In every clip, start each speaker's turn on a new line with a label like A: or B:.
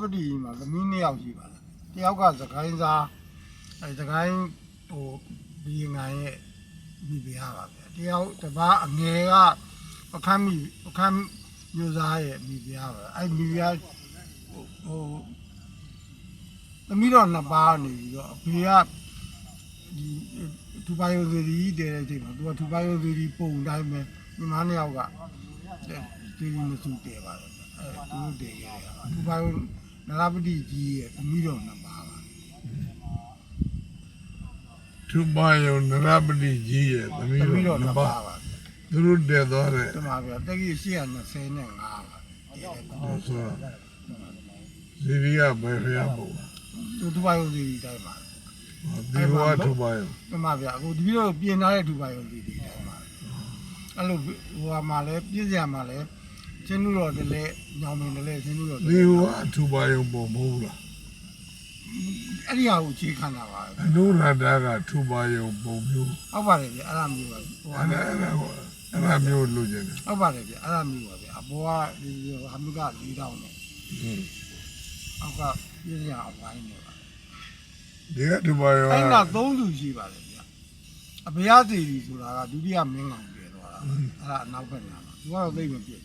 A: နရပတိမှာသမီးနှစ်ယောက်ရှိပါတယ်တယောက်ကသခိုင်းစားအဲသခိုင်းဟိုဘီငိုင်းရဲ့မိဖုရားပါဗျာတယောက်တစ်ပါးအငယ်ကပကမ်းမိပကမ်းမျိုးသားရဲ့မိဖုရားပါအဲမိဖုရားဟိုသမီးတော်နှစ်ပါးနေပြီးတော့အဖေကဒီသူပါယုံစီရီတဲတဲ့အချိန်မှာသူကသူပါယုံစီရီပုံတိုင်းပဲညီမနှစ်ယောက်ကဒီဒီမစုတဲပါတယ်အဲသူတဲခဲ့ရတာသူပါယုံ နရပတိကြီးရဲ့သမီးတော်နှစ်ပါးပါ
B: သူပါယုံနရပတိကြီးရဲ့သမီး
A: သမီး
B: တော်
A: တော်
B: နှစ်
A: နှစ်
B: ပါး
A: ပါးပါ
B: သူတို့တည်သွားတယ်
A: တမဗျာတက္ကီ825ပါတဲတယ်
B: လို့ဆိုတော့ဇီရီကဘယ်ဖျားပုံ
A: သူသူပါယုံစီရီတိုင်းပါ
B: ဒီဘဝသူပါယုံ
A: တမဗျာအခုဒီပြီးတော့ပြင်ထားတဲ့သူပါယုံစီရီတိုင်းပါအဲ့လိုဟိုဟာမှာလဲပြည့်စရာမှာလဲ ချင်းလူတော်တလဲညောင်မင်းတလဲချင်းလူတော်
B: ဒီဘဝသူပါယုံပုံမဟုတ်လား
A: အဲ့ဒီဟာကိုခြေခံတာပါ
B: အနုရတာကသူပါယုံပုံမျိုး
A: ဟုတ်ပါတယ်ဗျအဲ့ဒါမျိုးပါဟို
B: အဲ့ဒါအဲ့ဒါကိုအဲ့ဒါမျိုးလိုချင်တယ်
A: ဟုတ်ပါတယ်ဗျအဲ့ဒါမျိုးပါဗျအပေါ်ကဒီဟာမျိုးက၄တောင်းနဲ့
B: ဟုတ်
A: အောက်ကပြည့်စရာအဝိုင်းနေပါ
B: ဒီကသူပါယုံ
A: အဲ့
B: က
A: ဒါသုံးသူရှိပါတယ်ဗျအဘုရားစီရီဆိုတာကဒုတိယမင်းကောင်ပြေသွားတာအဲ့ဒါအနောက်ဘက်နာမှာသူကတော့သိမပြည့်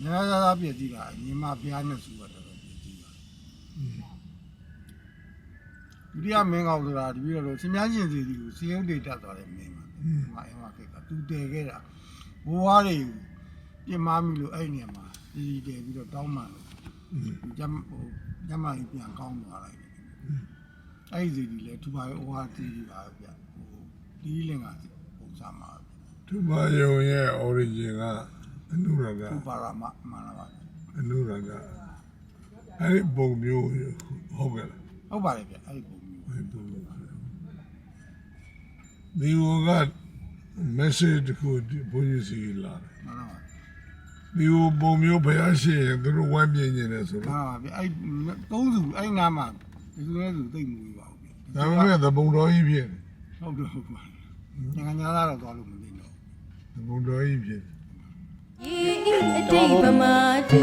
A: ကြီးဗျညာသာသာပြည့်ကြီးတာညီမဘုရားနဲ့စုရတော့ပြည့်ကြီးပါဒုတိယမင်းကောင်ဆိုတာဒီပြီးတော့ရှင်များရှင်စီရီကိုစီယုတ်တွေတက်သွားတယ်မင်းပါဒီမှာအမကိကသူတည်ခဲ့တာဘိုးဝါးတွေကိုပြင်မာမိလို့အဲ့နေမှာဒီတည်ပြီးတော့တောင်းမှလို့ကျမဟိုကျမကြီးပြန်ကောင်းသွားလိုက်တယ်အဲ့ဒီစီဒီလေသူပါရောဟိုဟာစီဒီပါဗျဟိုဒီလင်ကပုံစံမှာ
B: သူပါယုံရဲ့ origin က အနုရတာ
A: သူပါရမမှန်လားပါ
B: အနုရတာအဲ့ဒီပုံမျိုးဟုတ်ကဲ့လား
A: ဟုတ်ပါတယ်ဗျအဲ့ဒီပုံမျိုး
B: အဲ့ဒီပုံမျိုးဒီဟိုက message တခုဘုန်းကြီးစီလာတယ်
A: မှန်လားပါ
B: ဒီဟိုပုံမျိုးဘုရားရှိရင်သူတို့ဝမ်းပြင်းနေတယ်ဆို
A: မှ
B: တော့
A: န်ပါဗျအဲ့သုံးစုအဲ့နာမှာဒီလိုလဲသူသိမ့်မှုပါဘူးဗျ
B: ဒါပေမဲ့သဘုံတော်ကြီးဖြစ်
A: ဟုတ်တယ်ဟုတ်ပါငါညာလာတော့သွားလို့မသိတော့
B: သဘုံတော်ကြီးဖြစ်
C: ရေဤအတိတ်ဗမာတူ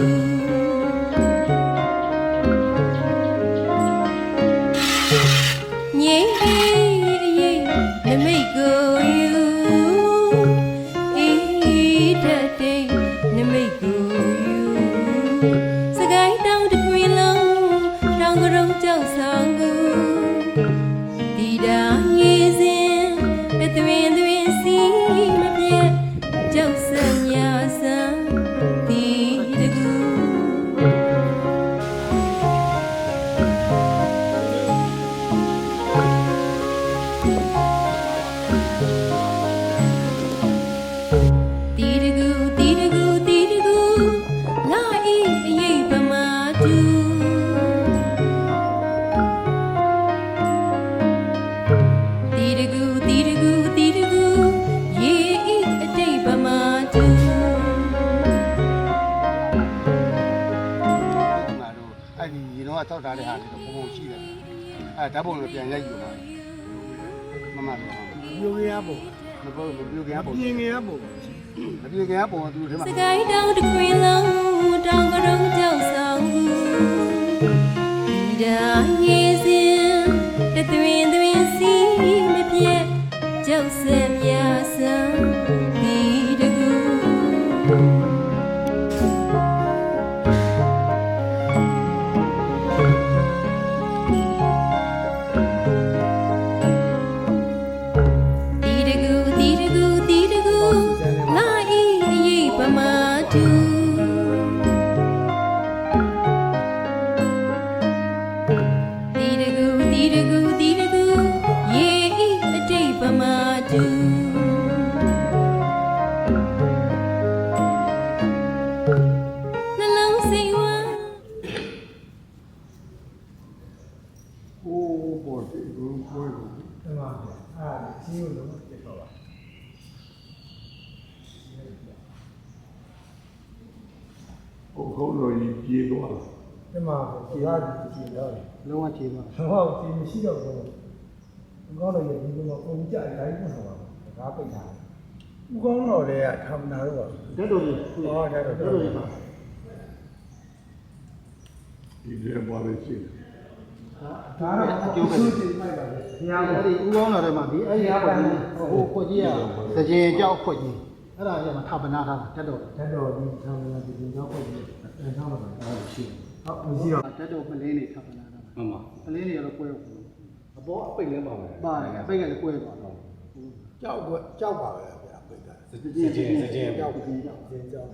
C: ပုံတွေပြ
D: န်ရိုက်ယူပါမမပြော
A: မျိုးရပုံ
D: မပြောမပြောခင်ကပုံ
A: ပြင်ငယ်ပုံ
D: မပြောခင်ကပုံကသူတို့ထဲမှာ
C: စကိုင်းတောင်တစ်ခွင်လုံးတောင်ကရုံကြောက်ဆောင်ကူဒီတာရေစင်တသွင်သွင် မဒီ
B: ဟာ
A: ဒီကြည့်တော့
D: လုံးဝခြေသွား
A: ဟုတ်ဒီမရှိတော့ဘူးကောင်းတော့ဒီလိုပုံကြိုက်တိုင်းပုံပါဒါပိတ်ထားဦးကောင်းတော်တွေကထမနာတော့ပါ
D: ဓာတ်တော်ကြီး
A: ဟောဒါတော့
D: ဓာတ်တော်ကြီးပါ
B: ဒီထဲပါလို့ရှိတယ်
D: ဒါတော့အကျိုးပဲဘုရားကအဲ့ဒီဥကောင်းတော်ထဲမှာဒီအဲ့ဒီခွက်ကြီးဟိုခွက်ကြီးကသကြင်ကြောက်ခွက်ကြီးအဲ့ဒါကျမှထပ်ပနာထားတာတက်တော့
E: ဓာတ်တော်ဒီသံဃာဒီဒီတော့ပေါ့ဒီအဲထားမှာပါရှိဟုတ်မရှိတော့
D: တက်တော့မလင်းနေထပ်ပနာထားတာ
F: မှန်ပါ
D: မလင်းနေရတော့ကွဲတော့
F: အပေါ်အပိတ်လဲပါမယ်
D: ပါတယ်အပိတ်ကလည်းကွဲသွားတော့
A: ကြောက်တော့ကြောက်ပါပဲဗျာပိတ်တာ
F: စကြင်စကြင်
D: ကြောက်ပြီးကြောက်
E: ကျင်းကြောင်း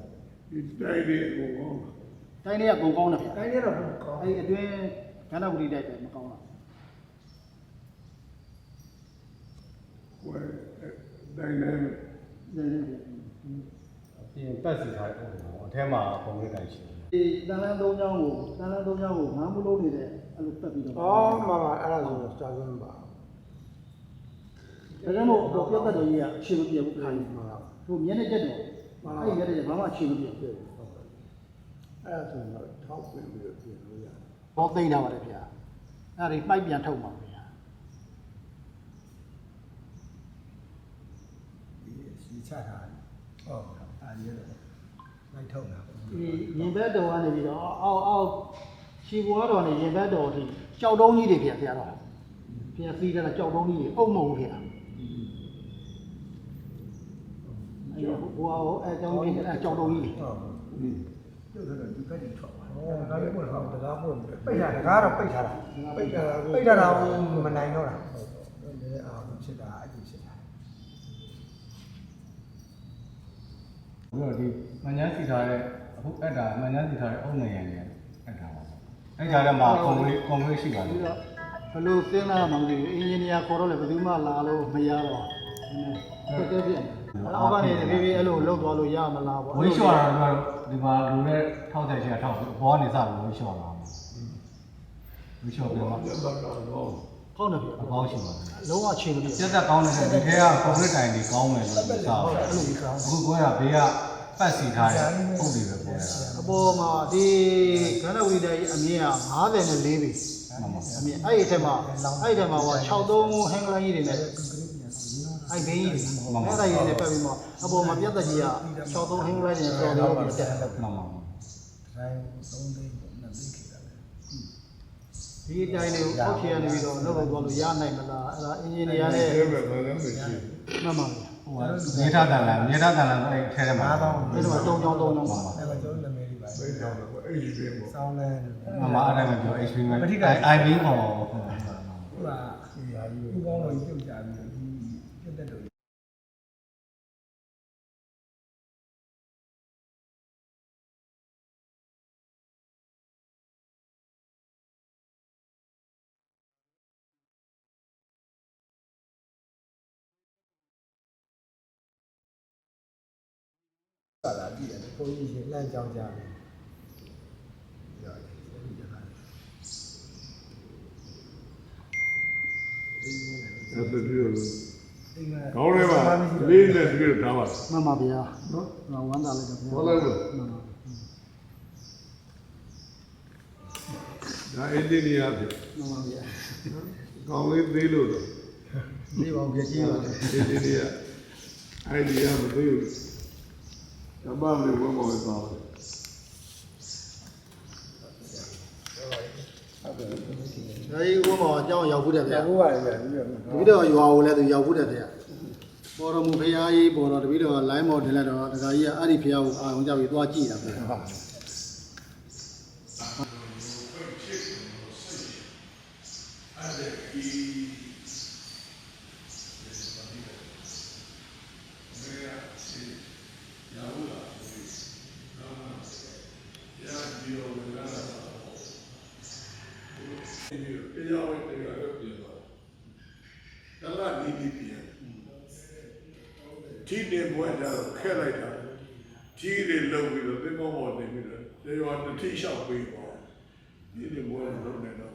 B: ဒီတိုက်လေးကိုကောင်း
D: တိုင်းလေးကဂုံကောင်းတယ်ဗျာ
E: တိုင်းရတော့ကောင်း
D: အဲ့ဒီအတွင်းကန္နဝတိတိုက်ပဲမကောင်းတာ
B: ကွယ်တိုင်းတိုင်း
D: နည်းနည်း
F: ပြင်ပတ်စီထားတယ်အထဲမှာပုံလေးတိုင်ရှိတယ်
D: ဒီတန်လန်းသုံးချောင်းကိုတန်လန်းသုံးချောင်းကိုငါးမလို့နေတဲ့အဲ့လိုတက်ပြီးတော့
A: ဩမမအဲ့ဒါဆိုစာစမ်းပါ
D: ဒါကြောင့်မို့တော့ပြတ်သက်တော်ကြီးကအချိန်မပြေဘူးခိုင်းမှာဟိုမျက်နှာကျက်တယ်အဲ့ဒီမျက်နှာကျက်ဘာမှအချိန်မပြေဘူး
A: အဲ့ဒါဆိုတော့ထောက်ပြင်ပြီးတော့ပြင်လို့ရတယ်
D: ဘောသိမ့်တာပါတယ်ဗျာအဲ့ဒီပိုက်ပြန်ထုတ်မှာဗျာ
E: ဒီစီချထားတယ်ဟုတ်အာရတော့လိုက်ထုတ်တာပေါ့
D: ဒီ ရင်ဘက်တော်ကနေပြီးတော့အောက်အောက်ခြေပေါ်တော်နဲ့ရင်ဘက်တော်ထိကြောက်တုံးကြီးတွေဗျာဆရာတော်ဗျာစီးတာကြောက်တုံးကြီးတွေအုံမဟုတ်ဗျာအဲ့ဒါဟိုဟိုအဲကြောက်တုံးကြီးအဲကြောက်တုံးကြီးတွေ
E: ဟုတ်ပြုတ်တော့ဒီဘက်ကြီးထွက်ပါဒါကားလေးပေါ့ဟုတ်တကားပေါ့ပိတ်တာတကားတော့ပိတ်ထားတာပိတ်တာပိတ်တာတော့မနိုင်တော့တာဟုတ်တယ်အာဖြစ်တာအကြည့်ဖြစ်တာ
F: ပြီးတော့ဒီမញ្ញန်းစီထားတဲ့ အခုအဲ့ဒါမញ្ញန်းစီထားတဲ့အုံနေရနေအဲ့ဒါပါအဲ့ဒါလည်းမှာကွန်လေးကွန်လေးရှိပါလိ
D: ပြီး
F: မ့်
D: တော့ဘလို့စဉ်းစားမှမသိဘူးအင်ဂျင်နီယာခေါ်တော့လည်းဘယ်သူမှလာလို့မရတော့ဘူးတက်တက်ပြအောက်ကနေတပြေးပြေးအဲ့လိုလှုပ်သွားလို့ရမလားပေါ့
F: ဝိရှော့တာတော့ဒီမှာလူနဲ့ထောက်တဲ့ချင်းထောက်ပြီးဘောကနေစပြီးဝိရှော့လာဝိရှော့ပြီးတော့
B: ပြတ်တော့တော့
D: ကောင်းတယ်ဗျ
F: အပေါင်းရှိပါတယ်
D: လုံးဝချိန်မပြေ
F: စက်သက်ကောင်းတဲ့ဒီထဲကကွန်လေးတိုင်တွေကောင်းမယ်လို့ပြောတာအခုကွဲတာဘေးက ပတ်စီထားတဲ့ပုံတွေပဲပေါ်တာ
D: အပေါ်မှာဒီကန္နဝီတိုင်းအမြင့်က54ပေ
F: မှန်ပါ
D: အမြင့်အဲ့ဒီထက်မှာအဲ့ဒီထက်မှာဟို63ဟန်ဂလိုင်းကြီးတွေနဲ့အဲ့ဘင်းကြီးတွေအဲ့ဒါကြီးတွေနဲ့ပတ်ပြီးမှအပေါ်မှာပြတ်သက်ကြီးက63ဟန်ဂလိုင်းတွေနဲ့တော်တော်ပြီးတက်တယ်
F: မှန်ပါ
E: တိုင်း3သိန်းပေါ့နှစ်သိန်းခေတာလေ
D: ဒီအတိုင်းလေးကိုအောက်ခြေကနေပြီးတော့လောက်လောက်သွားလို့ရနိုင်မလားအဲ့ဒါအင်ဂျင်နီယာနဲ့
B: ဒီဘက်ဘာလဲမရှိ
D: မှန်ပါဗျာ
F: ဟိုကမြေထားတန်လာမြေထားတန်လာအဲ့ထဲထဲမှာ
D: အဲ့ဒီမှာတုံချောင်းတုံချောင်းပါ
E: အဲ့တော့ကျွန်တော်နာမည်လေးပါ
B: ပိတ်တော့တော့အဲ့ဒီပြင်ပေါ့
E: စောင်းလဲ
F: မမအဲ့ဒါမှပြော HP မှာ IB ခေါ်ပါဘူး
E: ဟိုကဒီဟာကြီးဥကောင်းတော့ပြုတ်ကြပြီးတော့ဒီပြတ် တဲ့တော့ပါလာကြည့်တယ်ဘုန်းကြီးရှင်လမ်းကြောင်းကြတယ်ရတယ်ဒီကနေ့
B: အဲ့ဒါပြောလို့
E: အိမ်မှာ
B: ကောင်းတယ်ပါလေးနဲ့တကယ်ထားပါ
D: မှန်ပါဗျာ
B: နော်
D: ငါဝမ်းသာလိုက်တော့ဗျာ
B: ဟောလိုက်လို့
D: မှန်ပါ
B: ဒါအင်ဂျင်နီယာဖြစ်
D: မှန်ပါဗျာ
B: ကောင်းလေးသေးလို့တော့
E: ဒီပေါင်းပြကြီးပါလေ
B: အင်ဂျင်နီယာအိုင်ဒီယာမသေးဘူး ဓမ္မလေးဝဲပေါ်သွားတယ်
D: ဒါကြီးဥပမာအကြောင်းရောက်ဘူးတဲ့ဗျာ
E: ဘိုးပါလေဗျာဒီလို
D: တပည့်တော်ရွာကိုလည်းသူရောက်ဘူးတဲ့ဗျာပေါ်တော်မူဖရာကြီးပေါ်တော်တပည့်တော် line မော်တင်လိုက်တော့ဒကာကြီးကအဲ့ဒီဖရာကိုအာရုံကြောက်ပြီးသွားကြည့်တာဗျာ
B: တရားဝင်တရားပဲပြင်သွားတယ်ဒါကဒီဒီပြင်ဒီနေဘွဲ တော့ခဲလိုက်တာကြီးတွေလုံပြီးတော့သင်္ဘောပေါ်နေပြီးတော့တေရွာတစ်ထိလျှောက်ပေးပေါ့ဒီနေဘွဲလုံးနေတော့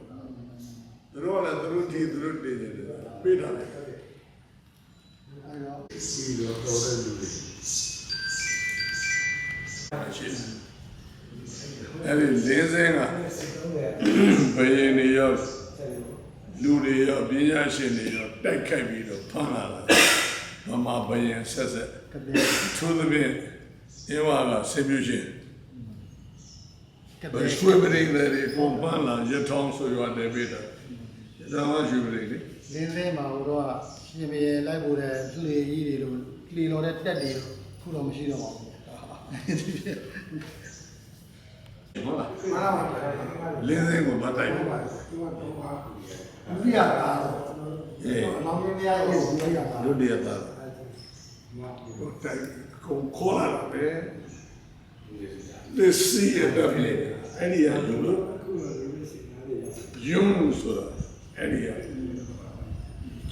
B: သူတို့ကလည်းသူတို့ကြီးသူတို့တင်နေတယ်ပေးတာလေစီတော့တော်တဲ့လူတွေအဲ့ဒီလေးစင်းကဘယင်းတွေရောလူတွေရောပညာရှင်တွေရောတိုက်ခိုက်ပြီးတော့ဖမ်းလာတာ မမဘယင်းဆက်ဆက်
D: ကတဲ့
B: ထိုးသဖြင့်ဧဝါကဆေပြူရှင်
D: ကတဲ့
B: ရွှေပရိလေတွေကိုပန်းလာရထောင်းဆိုရတယ်ပြတာဒါမှရွှေပရိလေ
D: လင်းလေးမှာဟိုတော့ရှင်ပြေလိုက်ဖို့တဲ့သူတွေကြီးတွေလို့လီလော်တဲ့တက်တွေလို့ခုတော့မရှိတော့ပါဘူး
B: ဟုတ်လားလင်းစင်းကိုမတိုက်ဘူး
A: လူရတာတော့
B: အေး
A: အလောင်းရင်းများရဲ့လူရတာ
B: တို့တည်းသား ဟိုတိုက်ကိုခေါ်လာပဲလက်စီရတဲ့လေအဲ့ဒီရလို့ယုံဆိုတာအဲ့ဒီရ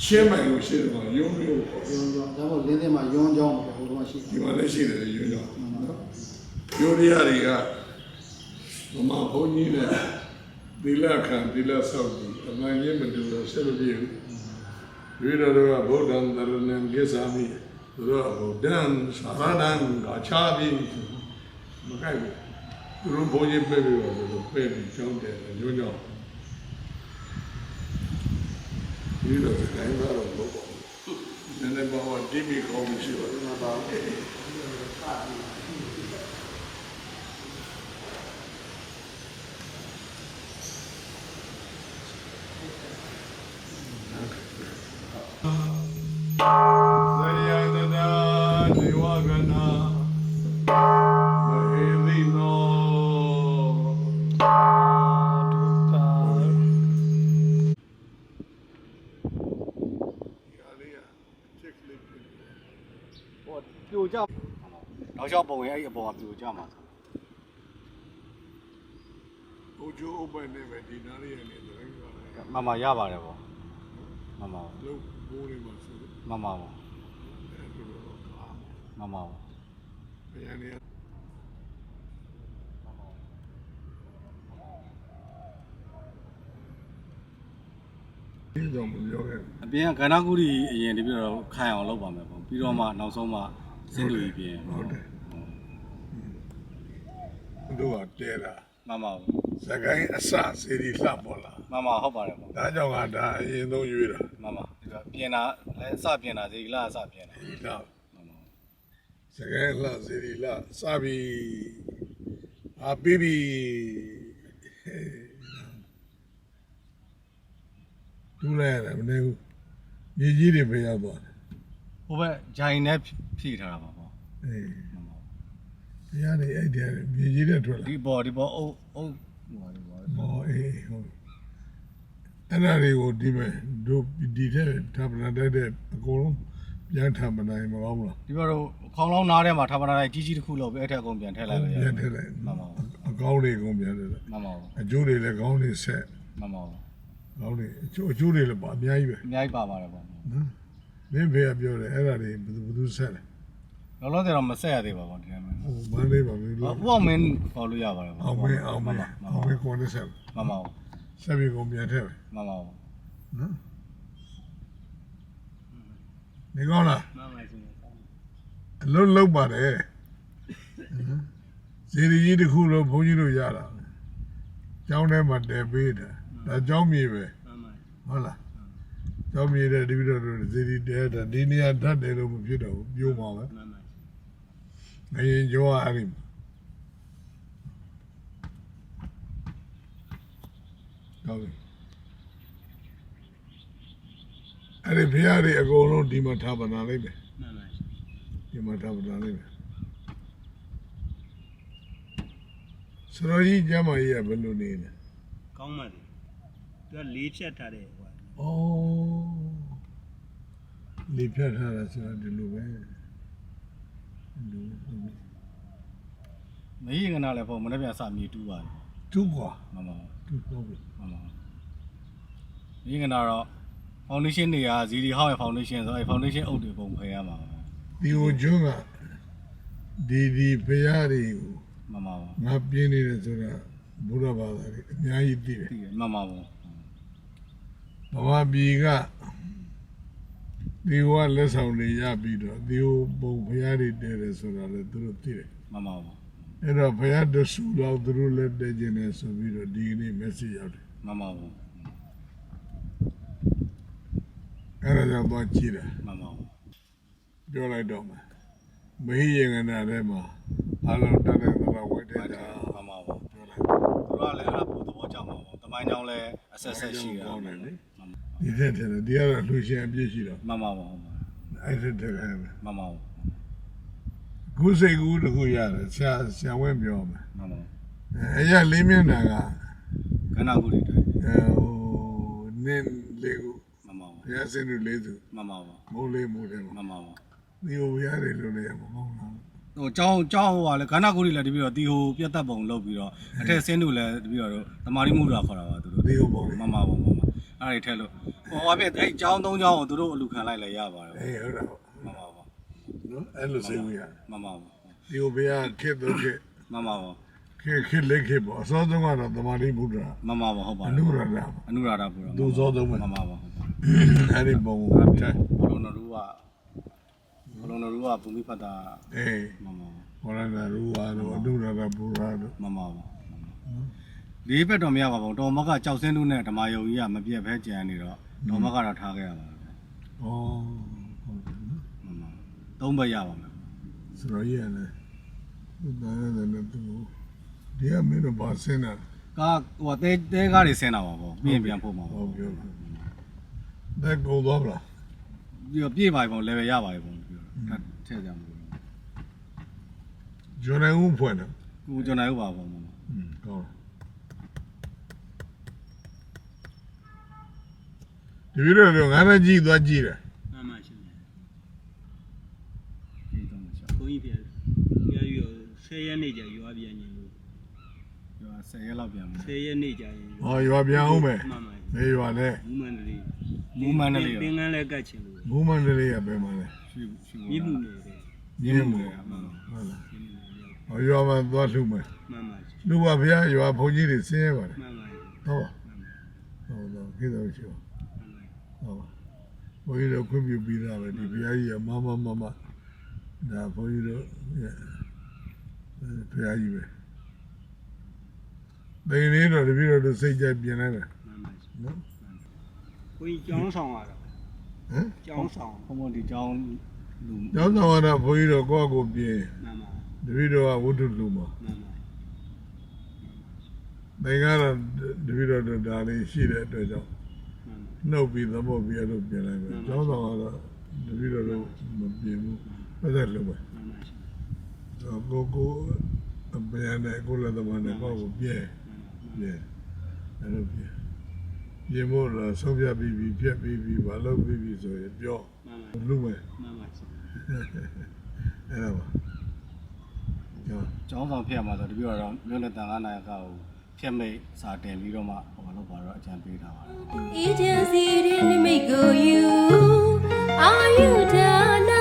B: ချင်းမိုင်ကိုရှိတယ်ယုံလို့ခေါ်
D: ရုံးတော့ဒါမို့လင်းလေးမှာယွန်းကြောင်းဟိုတော့ရှိ
B: ဒီမှာလည်းရှိတယ်ယုံတော့ယုံရတွေကဘမဘုန်းကြီးနဲ့ဒီလခံဒီလဆောက်ပြီးအမှန်ကြီးမတူတော့ဆက်လို့ပြည့်ဘူးဒီတော့ကဗုဒ္ဓံတရဏံကိသာမိ သူတို့ကဗုဒ္ဓံသာရဏံဂါချာပြီးမကိုက်ဘူးသူတို့ဘုန်းကြီးပြည့်ပြီးတော့သူတို့ပြည့်ပြီးကြောင်းတယ်ညွှန်းကြောင်းဒီတော့တိုင်းတော့ဘောပေါ့နည်းနည်းပါတော့ဒီမီကောင်းရှိပါတယ်မှာပါ
F: တော့ရှောက်ပုံရဲ့အဲ့အပေါ်မှာပြိုကြမှာ
B: ဟိုချိုးဥပ္ပနဲ့ပဲဒီနားလေးရနေတယ်လည်းပြောတယ်
F: မမရပါတယ်ပေါ့မမ
B: လုံးဘိုးလေးမှာဆိုတော့
F: မမပေါ့
B: အဲဒီလိုတော့ကား
F: မမပေါ့
B: ဘယ်ရနေဒီတော့မပြောခဲ့ဘူး
F: အပြင်ကကန္နာကုရီအရင်တပြည့်တော့ခိုင်အောင်လုပ်ပါမယ်ပေါ့ပြီးတော့မှနောက်ဆုံးမှစင်းတူကြီးပြင်
B: ဟုတ်တယ် တို့ကတဲတာ
F: မမပေါ့
B: စကိုင်းအစစီရီလှပေါ်လာ
F: မမဟုတ်ပါတယ်ပေါ့
B: ဒါကြောင့်ကဒါအရင်ဆုံးရွေးတာ
F: မမဒီတော့ပြင်တာလဲအစပြင်တာစီလာအစပြင်တာ
B: ဒီလား
F: မမ
B: စကိုင်းလှစီရီလှစပြီအာပြီးပြီဒူးလဲရတယ်မနေဘူးမြေကြီးတွေပဲရောက်သွားတယ်
F: ဟိုဘက်ဂျိုင်နဲ့ဖြည့်ထားတာပါပေါ့
B: အေး
F: မမ
B: တရားတွေအဲ့ဒီမြေကြီးတွေထွက်လာ
F: ဒီပေါ်ဒီပေါ်အုပ်အုပ်ဟိုပါဒီပေါ်
B: ဟောအေးဟုတ်အဲ့ဒါတွေကိုဒီမဲ့တို့ဒီတဲ့ထပ်လာတဲ့အကုန်လုံးပြန်ထပ်မနိုင်မကောင်းဘူးလား
F: ဒီပေါ်တော့ခေါင်းလောင်းနားထဲမှာထားပါလိုက်ကြီးကြီးတစ်ခုလောက်ပဲအဲ့ထက်အကုန်ပြန်ထည့်လိုက်ပဲ
B: ပြန်ထည့်လိုက်
F: မမ
B: အကောင်းတွေအကုန်ပြန်ထည့်လိုက်
F: မမ
B: အကျိုးတွေလည်းကောင်းတွေဆက်
F: မမ
B: ကောင်းတွေအကျိုးအကျိုးတွေလည်းပါအများကြီးပဲ
F: အများကြီးပါပါတယ်ပေါ့
B: နော်မင်းဖေကပြောတယ်အဲ့ဒါတွေဘယ်သူဘယ်သူဆက်လဲ
F: လောလောဆယ်တော့မဆက်ရသေးပါဘူးဒီမှာ
B: ဟိုမန်းလေးပါမင်း
F: ဟို
B: လို့
F: ဥအောင်မင်းခေါ်လို့ရပါတယ်ပေါ့
B: အောင်မင်းအောင်မင်းအောင်မင်းကိုလည်းဆက်
F: မမ
B: ဆက်ပြီးကုန်ပြန်ထည့်ပဲ
F: မမ
B: နော်နေကောင်းလား
F: မမရှင်
B: အလုံးလုံးပါတယ်ဇေဒီကြီးတစ်ခုလုံးဘုန်းကြီးတို့ရတာကျောင်းထဲမှာတည်ပေးတာဒါကျောင်းမြေပဲ
F: မမ
B: ဟုတ်လားကျောင်းမြေတဲ့ဒီလိုတို့ဇေဒီတဲတာဒီနေရာဓာတ်တယ်လို့မဖြစ်တော့ဘူးပြိုးမှာပဲ
F: မမ
B: ငရင်ကျော်ကအဲ့ဒီဟုတ်ပြီအဲ့ဒီဖရာတွေအကုန်လုံးဒီမှာထားပါနာလိုက်မယ်
F: မမ
B: ဒီမှာထားပါနာလိုက်မယ်စရောကြီးကျမ်းမကြီးကဘယ်လိုနေလဲ
G: ကောင်းပါလေသူကလေးဖြတ်ထားတယ်ကွာ
B: ဩလေဖြတ်ထားတာဆိုတော့ဒီလိုပဲဒီလိုဟုတ်ပြီ
F: မကြီးကနာလည်းပေါ့မနေ့ပြန်စမြေတူးပါတယ်
B: သူ့ကွာ
F: မမ
B: သူ့ဟုတ်ပြီ
F: မမမကြီးကနာတော့ foundation တွေက ZD ဟောင်းရဲ့ foundation ဆိုအဲ့ foundation အုပ်တွေပုံဖယ်ရမှာပါ
B: ဒီကိုကျွန်းကဒီဒီဖရာတွေကို
F: မမပါ
B: ငါပြင်းနေတယ်ဆိုတာဘုရားဘာသာတွေအများကြီးသိတယ်
F: သိတယ်မမပါ။
B: ဘဝပြည်က ဒီဝလက်ဆောင်တွေရပြီးတော့ဒီဟိုပုံဖရားတွေတဲတယ်ဆိုတာလည်းသူတို့သိတယ်
F: မမပါ။
B: အဲ့တော့ဖရားတဆူတော့သူတို့လည်းတဲခြင်းနဲ့ဆိုပြီးတော့ဒီနေ့ message ရောက်တယ်
F: မမပါ။
B: အဲ့ဒါကြောင့်သွားကြည့်တာ
F: မမပါ
B: ပြောလိုက်တော့မယ်။မဟိယေငနာထဲမှာအလုံးတက်တဲ့သဘောဝိတ္တတာ
F: မမပါ
B: ပြောလိုက်
F: တို့ကလည်းအဲ့ဒါပို့သဘောကျမှာပေါ့တမိုင်းကြောင်းလည်းအဆက်ဆက်ရှိတာ
B: ကောင်း
F: မှ
B: တယ်
F: န်
B: လေ
F: ပါ
B: ဒီတဲ့တယ်ဒီကတော့လူရှင်အပြည့်ရှိတော့
F: မှန်ပါပါဟုတ်ပါ
B: အဲ့ဒါတကယ်ပဲ
F: မှန်ပါပါ
B: ခုစိတ်ကူးတခုရတယ်ဆရာဆရာဝဲပြောမယ်
F: မှန်ပါ
B: အဲ့ရလေးမျက်နှာက
F: ကဏ္ဍကုတိတိုင်း
B: အဲဟိုနင်းလေးခု
F: မှန်ပါပါ
B: ဘုရားစင်တို့လေးစု
F: မှန်ပါပါ
B: မိုးလေးမိုးလေး
F: မှ
B: ပေါ့
F: န်ပါပါ
B: ဒီဟိုဘုရားတွေလို့လည်းမကောင်းလား
F: ဟိုကျောင်းကျောင်းဟိုကလည်းကဏ္ဍကုတိလည်းတပြီးတော့တီဟိုပြတ်သက်ပုံလုပ်ပြီးတော့အထက်ဆင်းတို့လည်းတပြီးတော့တမာရီမှုတာခေါ်တာပါသူတို့
B: ဒီဟိုပေါ့လေ
F: မှန်ပါပါမှန်ပါ အဲ့ဒီထက်လို့ဟိုအပြည့်အဲ့ကျောင်းသုံးကျောင်းကိုသူတို့အလူခံလိုက်လည်းရပါတယ်
B: အေးဟုတ်တာပေါ့
F: မှန်ပါပါ
B: နော်အဲ့လိုစိတ်ကူးရ
F: မှန်ပါပါ
B: ဒီဟိုဘုရားခစ်တော့ခစ်
F: မှန်ပါပါ
B: ခစ်ခစ်လက်ခစ်ပေါ့အစောဆုံးကတော့တမာတိဘုရား
F: မှန်ပါပါဟုတ်ပါ
B: အ
F: တယ်
B: နုရဒ
F: အနုရာဓပူရ
B: သူစောဆုံးပဲ
F: မှန်ပါပါဟုတ်ပါ
B: အဲ့ဒီပုံကို
F: အဲ့
B: ထ
F: ဒါ
B: က်
F: ဘလုံးတော်တို့ကဘလုံးတော်တို့ကဘူမိဖတ်တာ
B: အေး
F: မှန်ပါပါ
B: ဘောရဏရူဝါတို့အနုရဒဘုရားတို့
F: မှန်ပါပါ လေးဘက်တော့မရပါဘူးတော်မကကြောက်စင်းတို့နဲ့ဓမ္မယုံကြီးကမပြတ်ဘဲကြံနေတော့တော်မကတော့ထားခဲ့ရပါမယ်
B: ဩဟုတ်တယ်နော်
F: မှန်ပါသုံးဘက်ရပါမယ်
B: ဆိုတော့ရရတယ်သူသားရတယ်လည်းသူဒီကမင်းတို့ပါစင်းတာ
F: ကားဟိုတဲတဲကားတွေဆင်းတာပါပေါ့ပြင်ပြန်ဖို့မှာ
B: ဟော
F: ပေါ့
B: ပြောတယ်ဒါကိုသွားပါလား
F: ပြီးတော့ပြေးပါပြီပေါ့ level ရပါပြီပေါ့ပြီးတော့ထည့်ကြမှာ
B: ဂျွန်နိုင်ဦးဖွင့်တယ်
F: ကိုကျွန်တော်ရပါပေါ့
B: อืมကော င်းဒီလိုတော့ငါလည်းကြည့်သွားကြည့်တယ်
G: မှန်မှရှင်ဗျာ
F: ဒီတော့မချော
G: ဘုန်းကြီးပြန်ရရ10ရက်နေ့ကျရွာပြန်ရင်လို့
F: ကျော်10ရက်လောက်ပြန်မယ်
G: 10ရက်နေ့ကျရင်
B: ဟောရွာပြန်အောင်မယ်
G: မှန်ပါ
B: မေးရွာလဲ
G: မူးမန္တလေး
F: မူးမန္တလေး
G: ပင်ကန်းလဲကတ်ချင်လို့
B: မူမန္တလေးကပဲမှာလဲ
F: ရှိရှိ
G: မြင့်မှုနေတယ်
F: မြင်းမှုရမှန်ပါ
B: ဟုတ်လား
G: မြင့်မှုနေတယ်
B: ဟောရွာမှာသွားလှူမယ်
G: မှန်ပါ
B: လူပါဗျာရွာဘုန်းကြီးတွေဆင်းရဲပါတယ်
G: မှန်ပါ
B: ဟုတ်ပါဟုတ်တော့ခေတ္တရှိပါဟုတ်ပါ ဘုန်းကြီးတို့ခွင့်ပြုပြီးသားပဲဒီဘုရားကြီးကမမမမဒါဘုန်းကြီးတို့ရဲ့ဘုရားကြီးပဲဒေင်းလေးတော့တပည့်တော်တို့စိတ်ကြိုက်ပြင်လိုက်တယ်
G: မှန်ပါ
B: နော်
G: ဘုန်းကြီးကျောင်းဆောင်ရတာ
B: ဟမ်
G: ကျောင်းဆောင်
F: ဘုံဘုံဒီကျောင်းလူ
B: ကျောင်းတော်ကတော့ဘုန်းကြီးတို့ကိုယ့်အကိုပြင်
G: မှန်ပါ
B: တပည့်တော်ကဝတ္ထုလူမှာ
G: မှန်ပါ
B: သင်္ကတော့တပည့်တော်တို့ဒါလေးရှိတဲ့အတွက်ကြောင့်
G: မှ န်ပါ
B: နှုတ်ပြီးသမုတ်ပြီးအဲ့လိုပြင်လိုက်မယ်ကျောင်းတော်ကတော့တပည့်တော်တို့မပြင်ဘူးအဲ့ဒါလုံးပဲ
G: မှန်ပါရှင်
B: ကိုကိုအပြန်နဲ့ကိုလည်းသမားနဲ့ကိုကိုပြဲပြဲအဲ့လိုပြဲပြင်ဖို့လားဆုံးဖြတ်ပြီးပြီးပြက်ပြီးပြီးမလုပ်ပြီးပြီးဆိုရင်ပြော
G: မှန်ပါ
B: လူမယ်
G: မှန်ပါရှင်
B: အဲ့ဒါပါကျောင်း
F: ကျောင်းဆောင်ဖျက်မှာဆိုတပြည့်တော့မြို့နယ်တန်ခါနာယကကို ဖျက်မိတ်စာတင်ပြီးတော့မှဟိုလောက်ပါတော့အကြံပေးထားပါတယ်
C: Agency တွေနိမိတ်ကို you are you done